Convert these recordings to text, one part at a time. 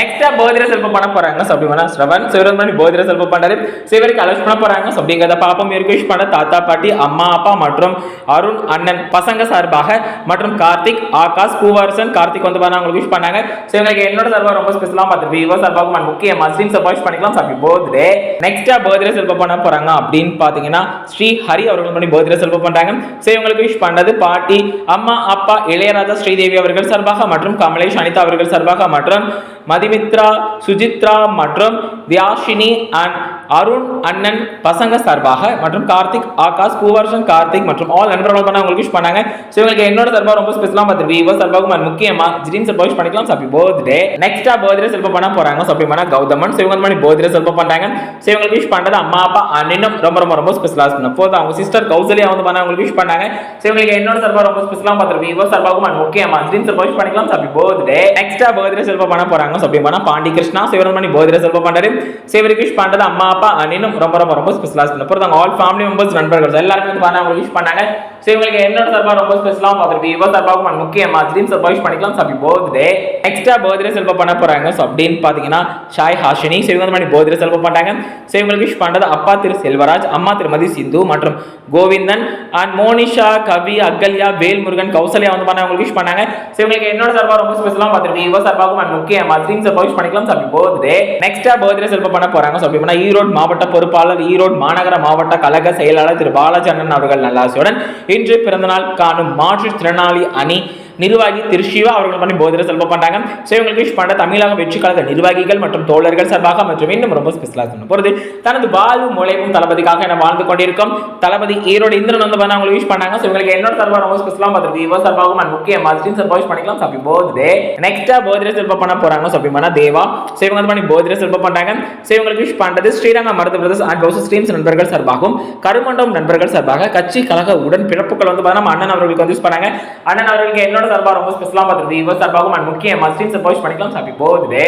நெக்ஸ்டா போதிர செல்வம் பண்ண போறாங்க ஸோ ஸ்ரவன் சிவரன் பண்ணி போதிர செல்வம் பண்றாரு. சிவருக்கு அலோஸ் பண்ண போறாங்க ஸோ அப்படிங்கிறத பாப்பம். ரிக்வெஸ்ட் பண்ண தாத்தா பாட்டி அம்மா அப்பா மற்றும் அருண் அண்ணன் பசங்க சார்பாக மற்றும் கார்த்திக் ஆகாஷ் பூவரசன் கார்த்திக் வந்து பண்ண அவங்களுக்கு விஷ் பண்ணாங்க. ஸோ இவங்களுக்கு என்னோட சார்பாக ரொம்ப ஸ்பெஷலாக பார்த்து விவோ சார்பாக நான் முக்கிய மஸ்லிம் சப்போஸ் பண்ணிக்கலாம் சாப்பி போத்ரே நெக்ஸ்டா போதிர செல்வம் பண்ண போறாங்க அப்படின்னு பாத்தீங்கன்னா ஸ்ரீ ஹரி அவர்கள் பண்ணி போதிர செல்வம் பண்றாங்க. ஸோ இவங்களுக்கு விஷ் பண்ணது பாட்டி அம்மா அப்பா இளையராஜா ஸ்ரீதேவி அவர்கள் சார்பாக மற்றும் கமலேஷ் அனிதா அவர்கள் சார்பாக மற்றும் மதிமித்ரா சுஜித்ரா மற்றும் வியாஷினி அண்ட் அருண் அண்ணன் பசங்க சார்பாக மற்றும் கார்த்திக் ஆகாஷ் பூவர்ஷன் கார்த்திக் மற்றும் ஆல் நண்பர்கள் பண்ண உங்களுக்கு விஷ் பண்ணாங்க. ஸோ இவங்களுக்கு என்னோட சார்பாக ரொம்ப ஸ்பெஷலாக பார்த்து விவோ சார்பாக முக்கியமா ஜிரீன் சார்பாக விஷ் பண்ணிக்கலாம். சாப்பி பர்த்டே நெக்ஸ்டா பர்த்டே செல்ப பண்ண போறாங்க. சாப்பி பண்ணா கௌதமன். ஸோ இவங்க பண்ணி பர்த்டே செல்ப பண்றாங்க. ஸோ இவங்களுக்கு விஷ் பண்ணுறது அம்மா அப்பா அண்ணனும் ரொம்ப ரொம்ப ரொம்ப ஸ்பெஷலாக பண்ண போது அவங்க சிஸ்டர் கௌசல்யா வந்து பண்ண உங்களுக்கு விஷ் பண்ணாங்க. ஸோ இவங்களுக்கு என்னோட சார்பாக ரொம்ப ஸ்பெஷலாக பார்த்து விவோ சார்பாக முக்கியமா ஜிரீன் சார்பாக விஷ் பண்ணிக்கலாம். சாப்பி பர்த்டே நெக்ஸ்டா பர்த்டே செல்ப பண்ண போறாங்க. சாப்பி பண்ணா பாண்டி கிருஷ்ணா சிவரன் பண்ணி பர்த்டே செல்ப பண்ணுறாரு ஸோ இவருக்கு விஷ் பண்றது அம்மா அப்பா அண்ணனும் ரொம்ப ரொம்ப ரொம்ப ஸ்பெஷலாக பண்ண போது அவங்க ஆல் ஃபேமிலி மெம்பர்ஸ் நண்பர்கள் எல்லாருமே வந்து பண்ண அவங்களுக்கு விஷ் பண்ணாங்க. ஸோ இவங்களுக்கு என்னோட சார்பாக ரொம்ப ஸ்பெஷலாக பார்த்துருக்கு விவோ சார்பாக and முக்கியமா ஜிரீன் சார்பாக விஷ் பண்ணிக்கலாம். சாப்பி பர்த்டே நெக்ஸ்டா பர்த்டே செல்ப பண்ண போகிறாங்க ஸோ அப்படின்னு பார்த்தீங்கன்னா ஷாய் ஹாஷினி ஸோ இவங்க வந்து பண்ணி பர்த்டே செல்ப பண்றாங்க ஸோ இவங்களுக்கு விஷ் பண்ணுறது அப்பா திரு செல்வராஜ் அம்மா திருமதி சிந்து மற்றும் கோவிந்தன் அண்ட் மோனிஷா கவி அகல்யா வேல்முருகன் கௌசல்யா வந்து பண்ண அவங்களுக்கு விஷ் பண்ணாங்க. ஸோ இவங்களுக்கு என்னோட சார்பாக ரொம்ப ஸ்பெஷலாக பார்த்துருக்கு விவோ சார்பாகவும் and முக்கியமாக ஜிரீன் சார்பாக விஷ் பண்ணிக்கலாம். சாப்பி பர்த்டே நெக்ஸ்டா பர்த்டே செல்ப பண்ண போகிறாங்க ஸோ அப்படி பண்ணால் ஈரோடு மாவட்ட பொறுப்பாளர் ஈரோடு மாநகர மாவட்ட கழக செயலாளர் திரு. பாலச்சந்திரன் அவர்கள் நல்லாசியுடன் இன்று பிறந்தநாள் காணும் மாற்றுத்திறனாளி அணி நிர்வாகி திரு சிவா அவர்கள் பண்ணி போதிர செல்வ பண்ணாங்க ஸோ இவங்களுக்கு விஷ் பண்ண தமிழக வெற்றி கழக நிர்வாகிகள் மற்றும் தோழர்கள் சார்பாக மற்றும் இன்னும் ரொம்ப ஸ்பெஷலாக சொன்ன போகிறது தனது வாழ்வு முளைப்பும் தளபதிக்காக என வாழ்ந்து கொண்டிருக்கும் தளபதி ஈரோடு இந்திரன் வந்து பண்ண அவங்களுக்கு விஷ் பண்ணாங்க ஸோ இவங்களுக்கு என்னோட சார்பாக ரொம்ப ஸ்பெஷலாக பார்த்துருக்கு இவ சார்பாகவும் and முக்கிய மாதிரி சார்பாக விஷ் பண்ணிக்கலாம். சாப்பி போகுது. நெக்ஸ்ட்டாக போதிர செல்வ பண்ண போகிறாங்க ஸோ பண்ணா தேவா. ஸோ இவங்க வந்து பண்ணி போதிர செல்வ பண்ணாங்க ஸோ இவங்களுக்கு விஷ் பண்ணுறது ஸ்ரீரங்கம் மருத்துவ பிரதர்ஸ் அண்ட் பௌச ஸ்ட்ரீம்ஸ் நண்பர்கள் சார்பாகவும் கருமண்டபம் நண்பர்கள் சார்பாக கட்சி கழக உடன் பிறப்புகள் வந்து பார்த்தா அண்ணன் அவர்களுக்கு வந்து யூஸ் பண்ணாங்க அண்ணன் அவர்களுக்கு என்னோட சார்பாக ரொம்ப ஸ்பெஷலாக பார்த்துருது இவ சார்பாகவும் and முக்கிய மஸ்டின் சப்போஸ் பண்ணிக்கலாம் சாப்பி போகுது.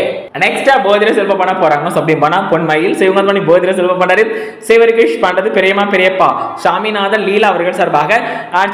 நெக்ஸ்டா போதிரே செல்வ பண்ண போறாங்க. அப்படி பண்ணா பொன்மயில் ஸோ இவங்க பண்ணி போதிரே செல்வ பண்ணாரு சிவருக்கு விஷ் பண்றது பெரியம்மா பெரியப்பா. சாமிநாதன் லீலா அவர்கள் சார்பாக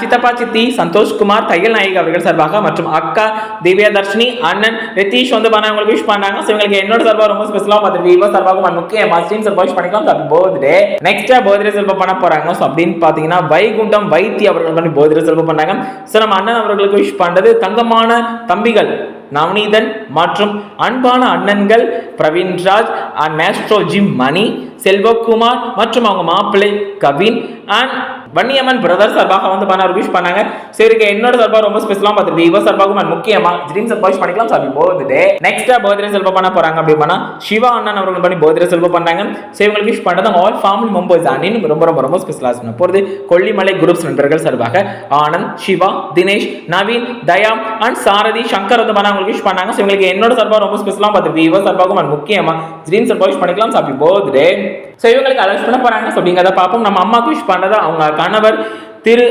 சித்தப்பா சித்தி சந்தோஷ்குமார் தையல் நாயக் அவர்கள் சார்பாக மற்றும் அக்கா திவ்யா தர்ஷினி அண்ணன் ரித்தீஷ் வந்து பண்ண அவங்களுக்கு விஷ் பண்ணாங்க. ஸோ இவங்களுக்கு என்னோட சார்பாக ரொம்ப ஸ்பெஷலாக பார்த்துருக்கு. இவ சார்பாகவும் and முக்கிய மஸ்டின் சார்பாக பண்ணிக்கலாம் சாப்பி போகுது. நெக்ஸ்டா போதிரே செல்வ பண்ண போறாங்க. ஸோ அப்படின்னு பார்த்தீங்கன்னா வைகுண்டம் வைத்தி அவர்கள் பண்ணி போதிரே செல்வ பண்ணாங்க. ஸோ நம்ம அண்ணன் அவர்களுக்கு விஷ் பண்ண பண்றது தங்கமான தம்பிகள் நவநீதன் மற்றும் அன்பான அண்ணன்கள் Praveenraj and maestro gym Mani Selvakumar மற்றும் அவங்க மாப்பிள்ளை கவின் அண்ட் வன்னியம்மன் பிரதர் சார்பாக வந்து பண்ண விஷ் பண்ணாங்க. சரி என்னோட சார்பாக ரொம்ப ஸ்பெஷலாக பார்த்துருக்கு. இவ சார்பாகவும் முக்கியமா ட்ரீம் சார்பாக விஷ் பண்ணிக்கலாம் சாப்பி போகுது நெக்ஸ்டா பர்த்டே செல்வ பண்ண போறாங்க அப்படின்னா சிவா அண்ணன் அவர்கள் பண்ணி பர்த்டே செல்வ பண்ணாங்க சரி இவங்களுக்கு விஷ் பண்ணுறது ஆல் ஃபேமிலி மெம்பர்ஸ் அண்ணின்னு ரொம்ப ரொம்ப ரொம்ப ஸ்பெஷலாக சொன்ன போகிறது கொல்லிமலை குரூப்ஸ் நண்பர்கள் சார்பாக ஆனந்த் சிவா தினேஷ் நவீன் தயாம் அண்ட் சாரதி சங்கர் வந்து பண்ண அவங்களுக்கு விஷ் பண்ணாங்க. ஸோ இவங்களுக்கு என்னோட சார்பாக ரொம்ப ஸ்பெஷலாக பார்த்துருக்கு. இவ சார்பாகவும் முக்கியமா ட்ரீம் சார்பாக விஷ் பண்ணிக்கலாம் சாப்பி போகுது. ஸோ இவங்களுக்கு அலோஸ் பண்ண போறாங்க. ஸோ அப்படிங்கிறத பார்ப்போம். நம்ம அம்மாவுக்கு விஷ் பண்ணதை அவங்க கணவர் திரு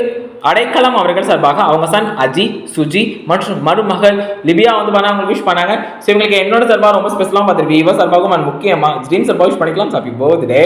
அடைக்கலம் அவர்கள் சார்பாக அவங்க சன் அஜி சுஜி மற்றும் மருமகள் லிபியா வந்து பண்ண அவங்களுக்கு விஷ் பண்ணாங்க. ஸோ இவங்களுக்கு என்னோட சார்பாக ரொம்ப ஸ்பெஷலாக பார்த்துருக்கு இவ சார்பாகவும் நான் முக்கியமா ட்ரீம் சார்பாக விஷ் பண்ணிக்கலாம். சாப்பி போகுது